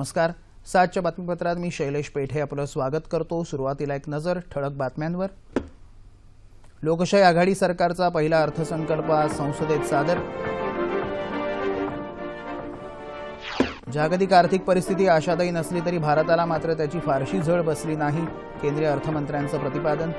नमस्कार. सातच्या बातमीपत्रात मी शैलेश पेठे आपलं स्वागत करतो. सुरुवातीला एक नजर ठळक बातम्यांवर. लोकशाही आघाडी सरकारचा पहिला अर्थसंकल्प आज संसदेत सादर. जागतिक आर्थिक परिस्थिती आशादायी नसली तरी भारताला मात्र त्याची फारशी झळ बसली नाही केंद्रीय अर्थमंत्र्यांचं प्रतिपादन.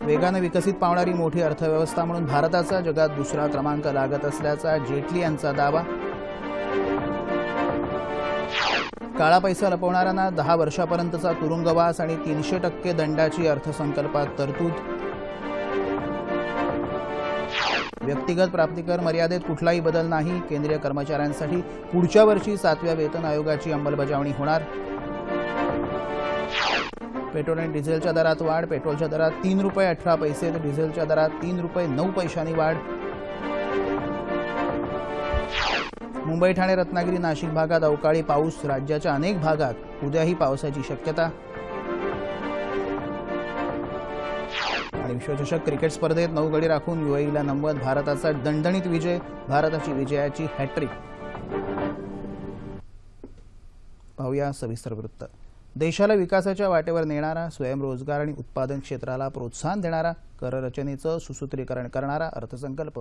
वेगानं विकसित पावणारी मोठी अर्थव्यवस्था म्हणून भारताचा जगात दुसरा क्रमांक लागत असल्याचा जेटली यांचा दावा. काळा पैसा लपवणाऱ्यांना दहा वर्षापर्यंतचा तुरुंगवास आणि तीनशे टक्के दंडाची अर्थसंकल्पात तरतूद. व्यक्तिगत प्राप्तिकर मर्यादेत कुठलाही बदल नाही. केंद्रीय कर्मचाऱ्यांसाठी पुढच्या वर्षी सातव्या वेतन आयोगाची अंमलबजावणी होणार. पेट्रोल आणि डिझेलच्या दरात वाढ पेट्रोलच्या दरात तीन रुपये अठरा पैसे तर डिझेलच्या दरात तीन रुपये नऊ पैशांनी वाढ. मुंबई ठाणे रत्नागिरी नाशिक भागात अवकाळी पाऊस राज्याच्या अनेक भागात उद्याही पावसाची शक्यता. आणि विश्वचषक क्रिकेट स्पर्धेत नऊ गडी राखून युएईला नमवत भारताचा दणदणीत विजय भारताची विजयाची हॅट्रिक पाहूया सविस्तर वृत्त. देशाला विकासाच्या वाटेवर नेणारा स्वयंरोजगार आणि उत्पादन क्षेत्राला प्रोत्साहन देणारा कर रचनेचं सुसूत्रीकरण करणारा अर्थसंकल्प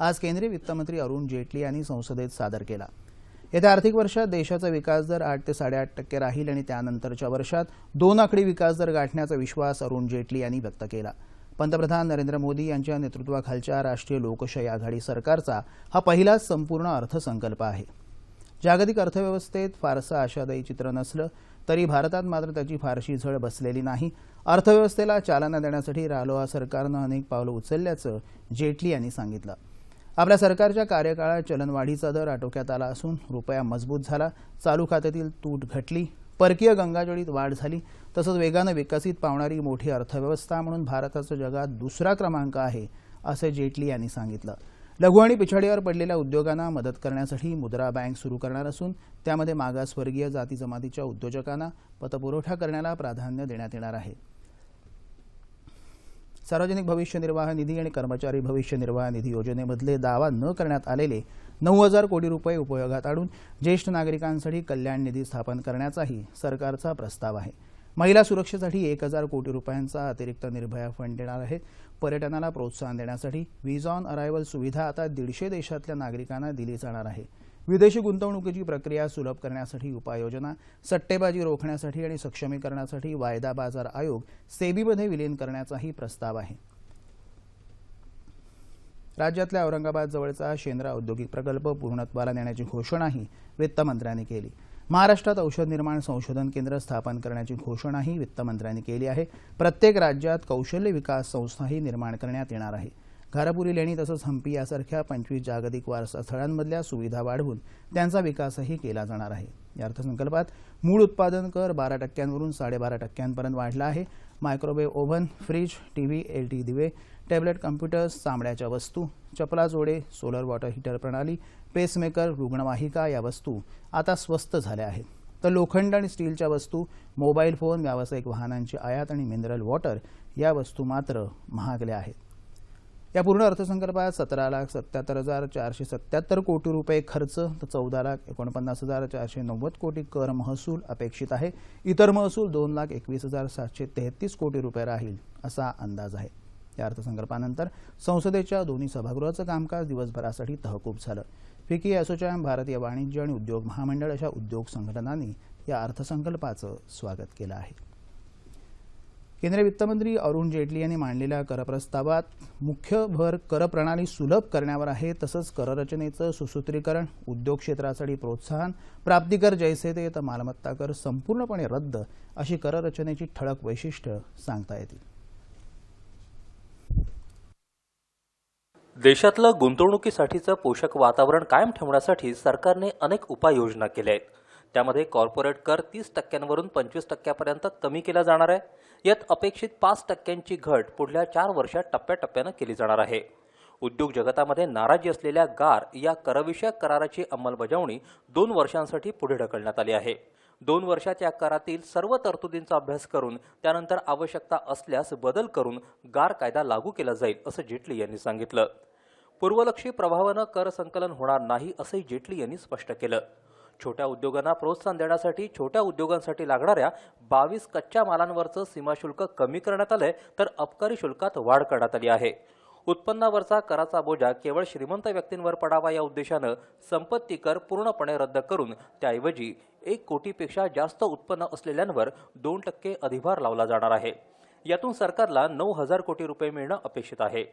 आज केंद्रीय वित्तमंत्री अरुण जेटली यांनी संसदेत सादर केला. येत्या आर्थिक वर्षात देशाचा विकास दर आठ ते साडेआठ टक्के राहील आणि त्यानंतरच्या वर्षात दोन आकडी विकास दर गाठण्याचा विश्वास अरुण जेटली यांनी व्यक्त केला. पंतप्रधान नरेंद्र मोदी यांच्या नेतृत्वाखालच्या राष्ट्रीय लोकशाही आघाडी सरकारचा हा पहिलाच संपूर्ण अर्थसंकल्प आहे. जागतिक अर्थव्यवस्थेत फारसं आशादायी चित्र नसलं तरी भारतात मात्र त्याची फारशी झळ बसलेली नाही. अर्थव्यवस्थेला चालना देण्यासाठी रालोआ सरकारनं अनेक पावलं उचलल्याचं जेटली यांनी सांगितलं. आपल्या सरकारच्या कार्यकाळात चलनवाढीचा दर आटोक्यात आला असून रुपया मजबूत झाला. चालू खात्यातील तूट घटली. परकीय गंगाजळीत वाढ झाली. तसंच वेगानं विकसित पावणारी मोठी अर्थव्यवस्था म्हणून भारताचा जगात दुसरा क्रमांक आहे असे जेटली यांनी सांगितलं. लघु आणि पिछाडीवर पडलेल्या उद्योगांना मदत करण्यासाठी मुद्रा बँक सुरू करणार असून त्यामध्ये मागासवर्गीय जाती जमातीच्या उद्योजकांना पतपुरवठा करण्याला प्राधान्य देण्यात येणार आहे. सार्वजनिक भविष्य निर्वाह निधी आणि कर्मचारी भविष्य निर्वाह निधी योजनेमधले दावा न करण्यात आलेले नऊ हजार कोटी रुपये उपयोगात आणून ज्येष्ठ नागरिकांसाठी कल्याण निधी स्थापन करण्याचाही सरकारचा प्रस्ताव आहे. महिला सुरक्षेसाठी एक हजार कोटी रुपयांचा अतिरिक्त निर्भया फंड देणार आहे पर्यटनाला प्रोत्साहन देण्यासाठी व्हिज ऑन अरायव्हल सुविधा आता दीडशे देशातल्या नागरिकांना दिली जाणार आहे. विदेशी गुंतवणुकीची प्रक्रिया सुलभ करण्यासाठी उपाययोजना सट्टेबाजी रोखण्यासाठी आणि सक्षमीकरणासाठी वायदा बाजार आयोग सेबीमध्ये विलीन करण्याचाही प्रस्ताव आहे. राज्यातल्या औरंगाबाद जवळचा शेंद्रा औद्योगिक प्रकल्प पूर्णत्वाला नेण्याची घोषणाही वित्तमंत्र्यांनी केली. महाराष्ट्रात औषध निर्माण संशोधन केंद्र स्थापन करण्याची घोषणाही वित्तमंत्र्यांनी केली आहे. प्रत्येक राज्यात कौशल्य विकास संस्थाही निर्माण करण्यात येणार आहे. घारापुरी लेणी तसंच हम्पी यासारख्या पंचवीस जागतिक वारसा स्थळांमधल्या सुविधा वाढवून त्यांचा विकासही केला जाणार आहे. या अर्थसंकल्पात मूळ उत्पादन कर बारा टक्क्यांवरून साडेबारा टक्क्यांपर्यंत वाढला आहे. Microwave oven fridge TV LED दिवे टॅबलेट कम्प्युटर्स चामड्याच्या वस्तू चपला जोडे सोलर वॉटर हीटर प्रणाली पेसमेकर रुग्णवाहिका या वस्तू आता स्वस्त झाल्या आहेत. तर लोखंड आणि स्टीलच्या वस्तू मोबाईल फोन व्यावसायिक वाहनांची आयात आणि मिनरल वॉटर या वस्तू मात्र महागल्या आहेत. या पूर्ण अर्थसंकल्पात सतरा लाख सत्याहत्तर हजार चारशे सत्याहत्तर कोटी रुपये खर्च तर चौदा लाख एकोणपन्नास हजार चारशे नव्वद कोटी कर महसूल अपेक्षित आहे. इतर महसूल दोन लाख एकवीस हजार सातशे तेहतीस कोटी रुपये राहील असा अंदाज आहे. या अर्थसंकल्पानंतर संसदेच्या दोन्ही सभागृहाचं कामकाज दिवसभरासाठी तहकूब झालं. फिकी असोचॅम भारतीय वाणिज्य आणि उद्योग महामंडळ अशा उद्योग संघटनांनी या अर्थसंकल्पाचं स्वागत केलं आहे. केंद्रीय वित्तमंत्री अरुण जेटली यांनी मांडलेल्या करप्रस्तावात मुख्य भर करप्रणाली सुलभ करण्यावर आहे तसंच कररचनेचं सुसूत्रीकरण उद्योग क्षेत्रासाठी प्रोत्साहन प्राप्तिकर जैसे ते तर मालमत्ता कर संपूर्णपणे रद्द अशी कररचनेची ठळक वैशिष्ट्य सांगता येतील. देशातलं गुंतवणुकीसाठीचं पोषक वातावरण कायम ठेवण्यासाठी सरकारने अनेक उपाययोजना केल्या आहेत. त्यामध्ये कॉर्पोरेट कर तीस टक्क्यांवरून पंचवीस टक्क्यापर्यंत कमी केला जाणार आहे. यात अपेक्षित पाच टक्क्यांची घट पुढल्या चार वर्षात टप्प्याटप्प्यानं केली जाणार आहे. उद्योग जगतामध्ये नाराजी असलेल्या गार या करविषयक कराराची अंमलबजावणी दोन वर्षांसाठी पुढे ढकलण्यात आली आहे. दोन वर्षात या करातील सर्व तरतुदींचा अभ्यास करून त्यानंतर आवश्यकता असल्यास बदल करून गार कायदा लागू केला जाईल असं जेटली यांनी सांगितलं. पूर्वलक्षी प्रभावानं कर संकलन होणार नाही असंही जेटली यांनी स्पष्ट केलं. छोट्या उद्योगांना प्रोत्साहन देण्यासाठी छोट्या उद्योगांसाठी लागणाऱ्या बावीस कच्च्या मालांवरचं सीमाशुल्क कमी करण्यात आलंय तर अबकारी शुल्कात वाढ करण्यात आली आहे. उत्पन्नावरचा कराचा बोजा केवळ श्रीमंत व्यक्तींवर पडावा या उद्देशानं संपत्ती कर पूर्णपणे रद्द करून त्याऐवजी एक कोटीपेक्षा जास्त उत्पन्न असलेल्यांवर दोन टक्के अधिभार लावला जाणार आहे. यातून सरकारला नऊ हजार कोटी रुपये मिळणं अपेक्षित आहे.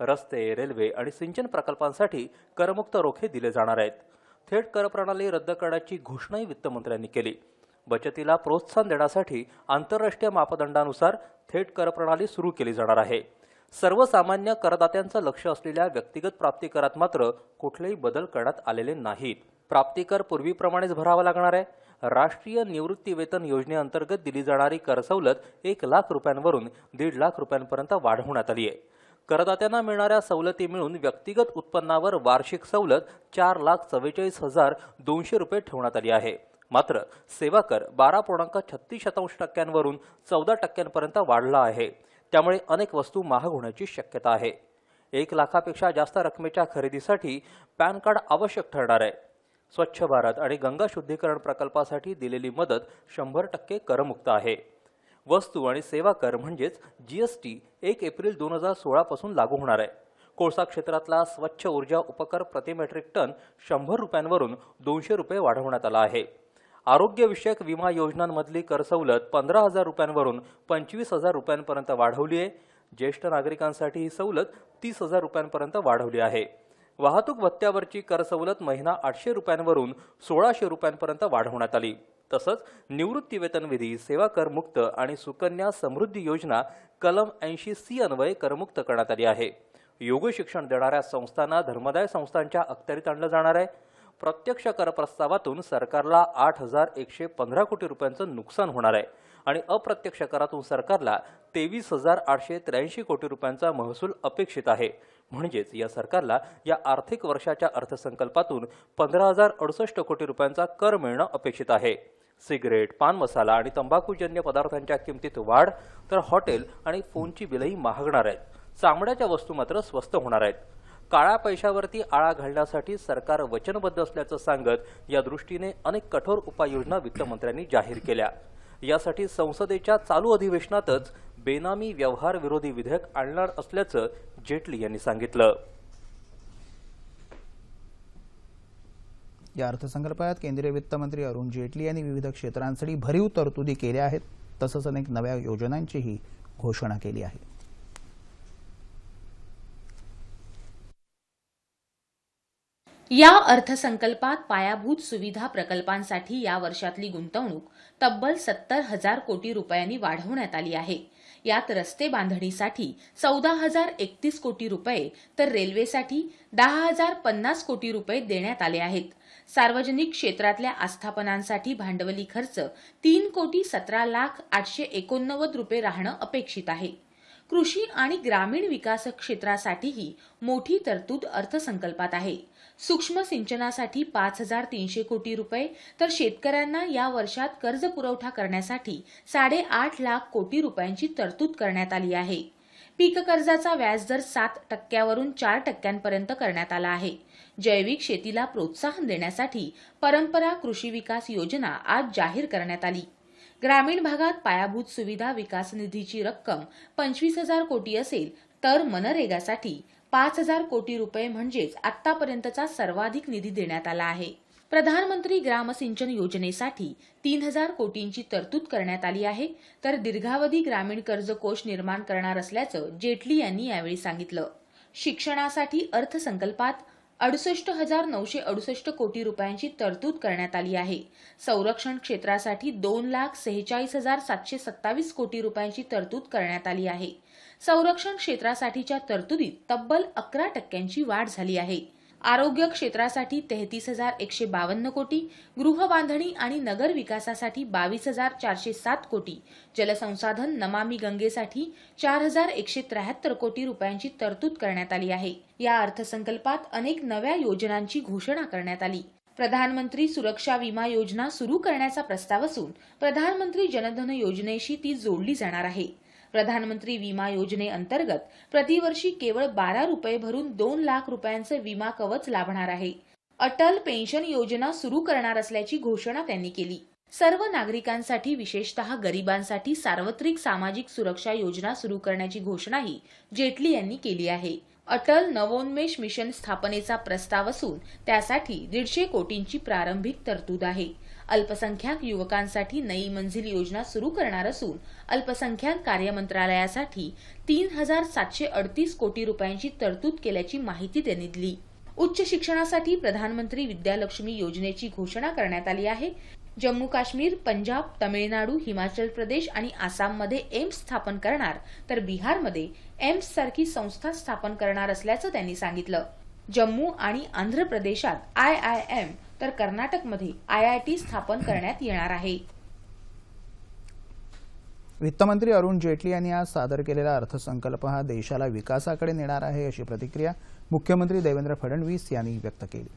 रस्ते रेल्वे आणि सिंचन प्रकल्पांसाठी करमुक्त रोखे दिले जाणार आहेत. थेट कर प्रणाली रद्द करण्याची घोषणाही वित्तमंत्र्यांनी केली. बचतीला प्रोत्साहन देण्यासाठी आंतरराष्ट्रीय मापदंडानुसार थेट कर प्रणाली सुरू केली जाणार आहे. सर्वसामान्य करदात्यांचं लक्ष असलेल्या व्यक्तिगत प्राप्तिकरात मात्र कुठलेही बदल करण्यात आलेले नाहीत. प्राप्तिकर पूर्वीप्रमाणेच भरावा लागणार आहे. राष्ट्रीय निवृत्ती वेतन योजनेअंतर्गत दिली जाणारी कर सवलत एक लाख रुपयांवरून दीड लाख रुपयांपर्यंत वाढवण्यात आली आहे. करदात्यांना मिळणाऱ्या सवलती मिळून व्यक्तिगत उत्पन्नावर वार्षिक सवलत चार लाख चव्वेचाळीस हजार दोनशे रुपये ठेवण्यात आली आहे. मात्र सेवा कर बारा पूर्णांक छत्तीस शतांश टक्क्यांवरून चौदा टक्क्यांपर्यंत वाढला आहे. त्यामुळे अनेक वस्तू महाग होण्याची शक्यता आहे. एक लाखापेक्षा जास्त रकमेच्या खरेदीसाठी पॅन कार्ड आवश्यक ठरणार आहे. स्वच्छ भारत आणि गंगा शुद्धीकरण प्रकल्पासाठी दिलेली मदत शंभर टक्के करमुक्त आहे. वस्तू आणि सेवा कर म्हणजेच जीएसटी एक एप्रिल दोन हजार सोळापासून लागू होणार आहे. कोळसा क्षेत्रातला स्वच्छ ऊर्जा उपकर प्रति मेट्रिक टन शंभर रुपयांवरून दोनशे रुपये वाढवण्यात आला आहे. आरोग्यविषयक विमा योजनांमधली कर सवलत पंधरा हजार रुपयांवरून पंचवीस हजार रुपयांपर्यंत वाढवली आहे. ज्येष्ठ नागरिकांसाठी ही सवलत तीस हजार रुपयांपर्यंत वाढवली आहे. वाहतूक भत्त्यावरची कर सवलत महिना आठशे रुपयांवरून सोळाशे रुपयांपर्यंत वाढवण्यात आली. तसंच निवृत्तीवेतनविधी सेवा करमुक्त आणि सुकन्या समृद्धी योजना कलम ऐंशी सी अन्वये करमुक्त करण्यात आली आहे. योग शिक्षण देणाऱ्या संस्थांना धर्मदाय संस्थांच्या अखत्यारीत आणलं जाणार आहे. प्रत्यक्ष कर प्रस्तावातून सरकारला आठ हजार एकशे पंधरा कोटी रुपयांचं नुकसान होणार आहे आणि अप्रत्यक्ष करातून सरकारला तेवीस हजार आठशे त्र्याऐंशी कोटी रुपयांचा महसूल अपेक्षित आहे. म्हणजेच या सरकारला या आर्थिक वर्षाच्या अर्थसंकल्पातून पंधरा हजार अडुसष्ट कोटी रुपयांचा कर मिळणं अपेक्षित आहे. सिगरेट पान मसाला आणि तंबाखूजन्य पदार्थांच्या किमतीत वाढ तर हॉटेल आणि फोनची बिलही महागणार आहेत. चामड्याच्या वस्तू मात्र स्वस्त होणार आहेत. काळ्या पैशावरती आळा घालण्यासाठी सरकार वचनबद्ध असल्याचं सांगत या दृष्टीने अनेक कठोर उपाययोजना वित्तमंत्र्यांनी जाहीर केल्या. यासाठी संसदेच्या चालू अधिवेशनातच बेनामी व्यवहार विरोधी विधेयक आणणार असल्याचं जेटली यांनी सांगितलं. या अर्थसंकल्पात केंद्रीय वित्तमंत्री अरुण जेटली यांनी विविध क्षेत्रांसाठी भरीव तरतुदी केल्या आहेत तसंच अनेक नव्या योजनांचीही घोषणा केली आहे. या अर्थसंकल्पात पायाभूत सुविधा प्रकल्पांसाठी या वर्षातली गुंतवणूक तब्बल सत्तर हजार कोटी रुपयांनी वाढवण्यात आली आहे. यात रस्ते बांधणीसाठी चौदा हजार एकतीस कोटी रुपये तर रेल्वेसाठी दहा हजार पन्नास कोटी रुपये देण्यात आले आहेत. सार्वजनिक क्षेत्रातल्या आस्थापनांसाठी भांडवली खर्च तीन कोटी सतरा लाख आठशे एकोणनव्वद रुपये राहणं अपेक्षित आहे. कृषी आणि ग्रामीण विकास क्षेत्रासाठीही मोठी तरतूद अर्थसंकल्पात आहे. सूक्ष्म सिंचनासाठी पाच हजार तीनशे कोटी रुपये तर शेतकऱ्यांना या वर्षात कर्ज पुरवठा करण्यासाठी साडेआठ लाख कोटी रुपयांची तरतूद करण्यात आली आहे. पीक कर्जाचा व्याजदर सात टक्क्यावरून चार टक्क्यांपर्यंत करण्यात आला आहे. जैविक शेतीला प्रोत्साहन देण्यासाठी परंपरा कृषी विकास योजना आज जाहीर करण्यात आली. ग्रामीण भागात पायाभूत सुविधा विकास निधीची रक्कम पंचवीस हजार कोटी असेल तर मनरेगासाठी पाच हजार कोटी रुपये म्हणजेच आतापर्यंतचा सर्वाधिक निधी देण्यात आला आहे. प्रधानमंत्री ग्राम सिंचन योजनेसाठी तीन हजार कोटींची तरतूद करण्यात आली आहे. तर दीर्घावधी ग्रामीण कर्ज कोष निर्माण करणार असल्याचं जेटली यांनी यावेळी सांगितलं. शिक्षणासाठी अर्थसंकल्पात अडुसष्ट हजार नऊशे अडुसष्ट कोटी रुपयांची तरतूद करण्यात आली आहे. संरक्षण क्षेत्रासाठी दोन लाख सेहेचाळीस हजार सातशे सत्तावीस कोटी रुपयांची तरतूद करण्यात आली आहे. संरक्षण क्षेत्रासाठीच्या तरतुदीत तब्बल अकरा टक्क्यांची वाढ झाली आहे. आरोग्य क्षेत्रासाठी तेहतीस हजार एकशे बावन्न कोटी गृहबांधणी आणि नगर विकासासाठी बावीस हजार चारशे सात कोटी जलसंसाधन नमामी गंगेसाठी चार हजार एकशे त्र्याहत्तर कोटी रुपयांची तरतूद करण्यात आली आहे. या अर्थसंकल्पात अनेक नव्या योजनांची घोषणा करण्यात आली. प्रधानमंत्री सुरक्षा विमा योजना सुरू करण्याचा प्रस्ताव असून प्रधानमंत्री जनधन योजनेशी ती जोडली जाणार आहे. प्रधानमंत्री विमा योजनेअंतर्गत प्रतिवर्षी केवळ बारा रुपये भरून दोन लाख रुपयांचे विमा कवच लाभणार आहे. अटल पेन्शन योजना सुरू करणार असल्याची घोषणा त्यांनी केली. सर्व नागरिकांसाठी विशेषतः गरिबांसाठी सार्वत्रिक सामाजिक सुरक्षा योजना सुरू करण्याची घोषणाही जेटली यांनी केली आहे. अटल नवोन्मेष मिशन स्थापनेचा प्रस्ताव असून त्यासाठी दीडशे कोटींची प्रारंभिक तरतूद आहे. अल्पसंख्याक युवकांसाठी नई मंजिल योजना सुरू करणार असून अल्पसंख्याक कार्य मंत्रालयासाठी तीन हजार सातशे अडतीस कोटी रुपयांची तरतूद केल्याची माहिती त्यांनी दिली. उच्च शिक्षणासाठी प्रधानमंत्री विद्यालक्ष्मी योजनेची घोषणा करण्यात आली आहे. जम्मू काश्मीर पंजाब तमिळनाडू हिमाचल प्रदेश आणि आसाममध्ये एम्स स्थापन करणार तर बिहारमध्ये एम्स सारखी संस्था स्थापन करणार असल्याचं त्यांनी सांगितलं. जम्मू आणि आंध्र प्रदेशात आय आय एम तर कर्नाटकमध्ये आय आय टी स्थापन करण्यात येणार आहे. वित्तमंत्री अरुण जेटली यांनी आज सादर केलेला अर्थसंकल्प हा देशाला विकासाकडे नेणार आहे अशी प्रतिक्रिया मुख्यमंत्री देवेंद्र फडणवीस यांनी व्यक्त केली.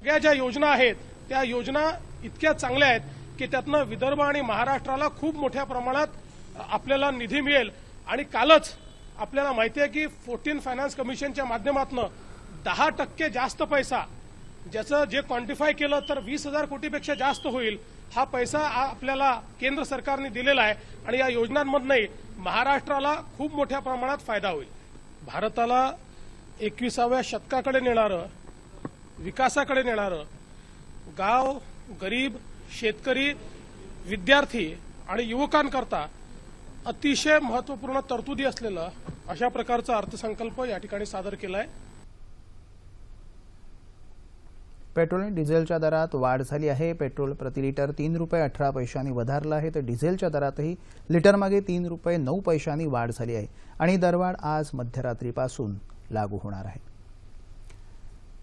सगळ्या ज्या योजना आहेत त्या योजना इतक्या चांगल्या आहेत की त्यातनं विदर्भ आणि महाराष्ट्राला खूप मोठ्या प्रमाणात आपल्याला निधी मिळेल. आणि कालच आपल्याला माहिती आहे की फोर्टीन फायनान्स कमिशनच्या माध्यमातून दहा टक्के जास्त पैसा ज्याचं जे क्वांटिफाय केलं तर वीस हजार कोटीपेक्षा जास्त होईल हा पैसा आपल्याला केंद्र सरकारने दिलेला आहे आणि या योजनांमधनंही महाराष्ट्राला खूप मोठ्या प्रमाणात फायदा होईल. भारताला एकविसाव्या शतकाकडे नेणारं विकासाकडे नेणारं गाव गरीब शेतकरी विद्यार्थी आणि युवकांकरता अतिशय महत्त्वपूर्ण तरतुदी असलेलं अशा प्रकारचा अर्थसंकल्प या ठिकाणी सादर केला आहे पेट्रोल आणि डिझेलच्या दरात वाढ झाली आहे. पेट्रोल प्रति लिटर तीन रुपये अठरा पैशांनी वधारलं आहे. तर डिझेलच्या दरातही लिटरमागे तीन रुपये नऊ पैशांनी वाढ झाली आहे आणि दरवाढ आज मध्यरात्रीपासून लागू होणार आहे.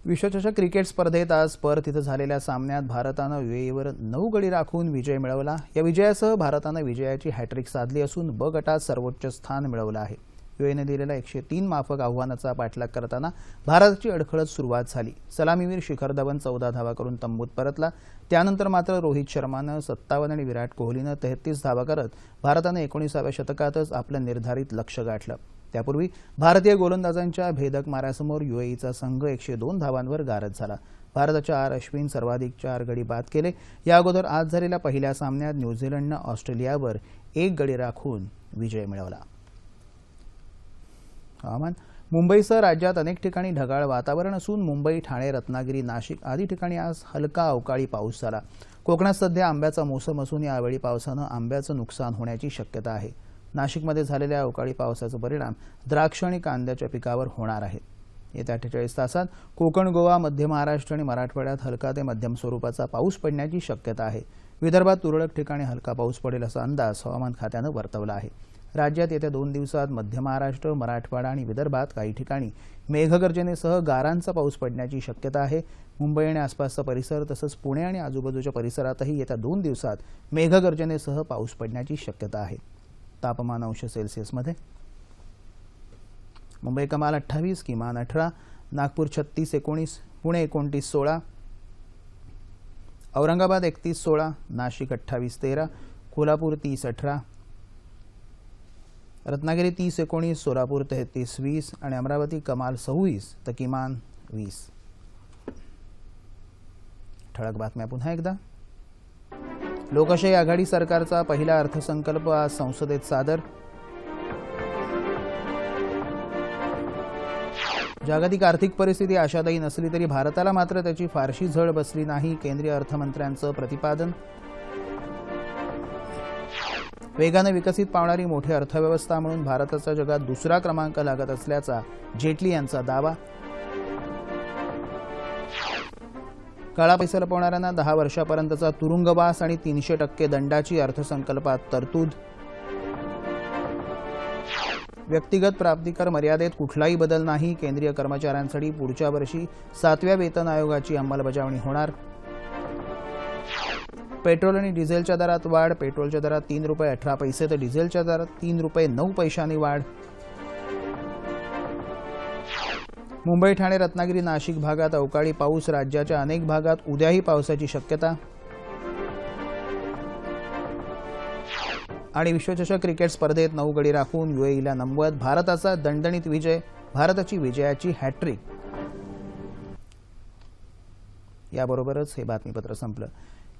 विश्वचषक क्रिकेट स्पर्धेत आज पर्थ इथं झालेल्या सामन्यात भारतानं युएईवर नऊ गडी राखून विजय मिळवला. या विजयासह भारतानं विजयाची हॅट्रिक साधली असून ब गटात सर्वोच्च स्थान मिळवलं आहे. युएने दिलेल्या एकशे तीन माफक आव्हानाचा पाठलाग करताना भारताची अडखळत सुरुवात झाली. सलामीवीर शिखर धवन चौदा धावा करून तंबूत परतला. त्यानंतर मात्र रोहित शर्मानं सत्तावन्न आणि विराट कोहलीनं तेहतीस धावा करत भारतानं एकोणीसाव्या शतकातच आपलं निर्धारित लक्ष गाठलं. त्यापूर्वी भारतीय गोलंदाजांच्या भेदक माऱ्यासमोर युएईचा संघ एकशे दोन धावांवर गारद झाला. भारताच्या आर अश्विन सर्वाधिक चार गडी बाद केले. या अगोदर आज झालेल्या पहिल्या सामन्यात न्यूझीलंडनं ऑस्ट्रेलियावर एक गडी राखून विजय मिळवला. हवामान मुंबईसह राज्यात अनेक ठिकाणी ढगाळ वातावरण असून मुंबई ठाणे रत्नागिरी नाशिक आदी ठिकाणी आज हलका अवकाळी पाऊस झाला. कोकणात सध्या आंब्याचा मोसम असून यावेळी पावसानं आंब्याचं नुकसान होण्याची शक्यता आहे. नाशिकमध्ये झालेल्या अवकाळी पावसाचा परिणाम द्राक्ष आणि कांद्याच्या पिकावर होणार आहे. येत्या अठ्ठेचाळीस तासात कोकण गोवा मध्य महाराष्ट्र आणि मराठवाड्यात हलका ते मध्यम स्वरूपाचा पाऊस पडण्याची शक्यता आहे. विदर्भात तुरळक ठिकाणी हलका पाऊस पडेल असा अंदाज हवामान खात्यानं वर्तवला आहे. राज्यात येत्या दोन दिवसात मध्य महाराष्ट्र मराठवाडा आणि विदर्भात काही ठिकाणी मेघगर्जनेसह गारांचा पाऊस पडण्याची शक्यता आहे. मुंबई आणि आसपासचा परिसर तसंच पुणे आणि आजूबाजूच्या परिसरातही येत्या दोन दिवसात मेघगर्जनेसह पाऊस पडण्याची शक्यता आहे. तापमान अंश सेल्सिअसमध्ये मुंबई कमाल अठ्ठावीस किमान अठरा नागपूर छत्तीस एकोणीस पुणे एकोणतीस सोळा औरंगाबाद एकतीस सोळा नाशिक अठ्ठावीस तेरा कोल्हापूर तीस अठरा रत्नागिरी तीस एकोणीस सोलापूर तेहतीस वीस आणि अमरावती कमाल सव्वीस तर किमान वीस. ठळक बातम्या पुन्हा एकदा. लोकशाही आघाडी सरकारचा पहिला अर्थसंकल्प आज संसदेत सादर. जागतिक आर्थिक परिस्थिती आशादायी नसली तरी भारताला मात्र त्याची फारशी झळ बसली नाही केंद्रीय अर्थमंत्र्यांचं प्रतिपादन. वेगानं विकसित पावणारी मोठी अर्थव्यवस्था म्हणून भारताचा जगात दुसरा क्रमांक लागत असल्याचा जेटली यांचा दावा. काळा पैसा लपवणाऱ्यांना दहा वर्षापर्यंतचा तुरुंगवास आणि तीनशे टक्के दंडाची अर्थसंकल्पात तरतूद. व्यक्तिगत प्राप्तिकर मर्यादेत कुठलाही बदल नाही केंद्रीय कर्मचाऱ्यांसाठी पुढच्या वर्षी सातव्या वेतन आयोगाची अंमलबजावणी होणार. पेट्रोल आणि डिझेलच्या दरात वाढ पेट्रोलच्या दरात तीन रुपये अठरा पैसे तर डिझेलच्या दरात तीन रुपये नऊ पैशांनी वाढ. मुंबई ठाणे रत्नागिरी नाशिक भागात अवकाळी पाऊस राज्याच्या अनेक भागात उद्याही पावसाची शक्यता. आणि विश्वचषक क्रिकेट स्पर्धेत नऊ गडी राखून युएईला नमवत भारताचा दणदणीत विजय भारताची विजयाची हॅट्रिक याबरोबरच हे बातमीपत्र संपलं.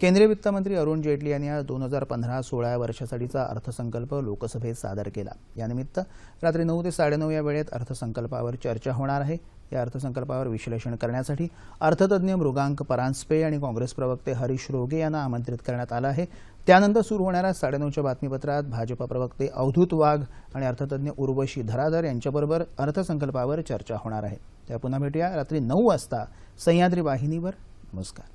केंद्रीय वित्तमंत्री अरुण जेटली यांनी आज दोन हजार पंधरा सोळा या वर्षासाठीचा अर्थसंकल्प लोकसभेत सादर केला. यानिमित्त रात्री नऊ ते साडेनऊ या वेळेत अर्थसंकल्पावर चर्चा होणार आहे. या अर्थसंकल्पावर विश्लेषण करण्यासाठी अर्थतज्ञ मृगांक परांजपे आणि काँग्रेस प्रवक्ते हरीश रोगे यांना आमंत्रित करण्यात आलं आहे. त्यानंतर सुरू होणाऱ्या साडेनऊच्या बातमीपत्रात भाजपा प्रवक्ते अवधूत वाघ आणि अर्थतज्ञ उर्वशी धराधर यांच्याबरोबर अर्थसंकल्पावर चर्चा होणार आहे. त्या पुन्हा भेटूया रात्री नऊ वाजता सह्याद्री वाहिनीवर. नमस्कार.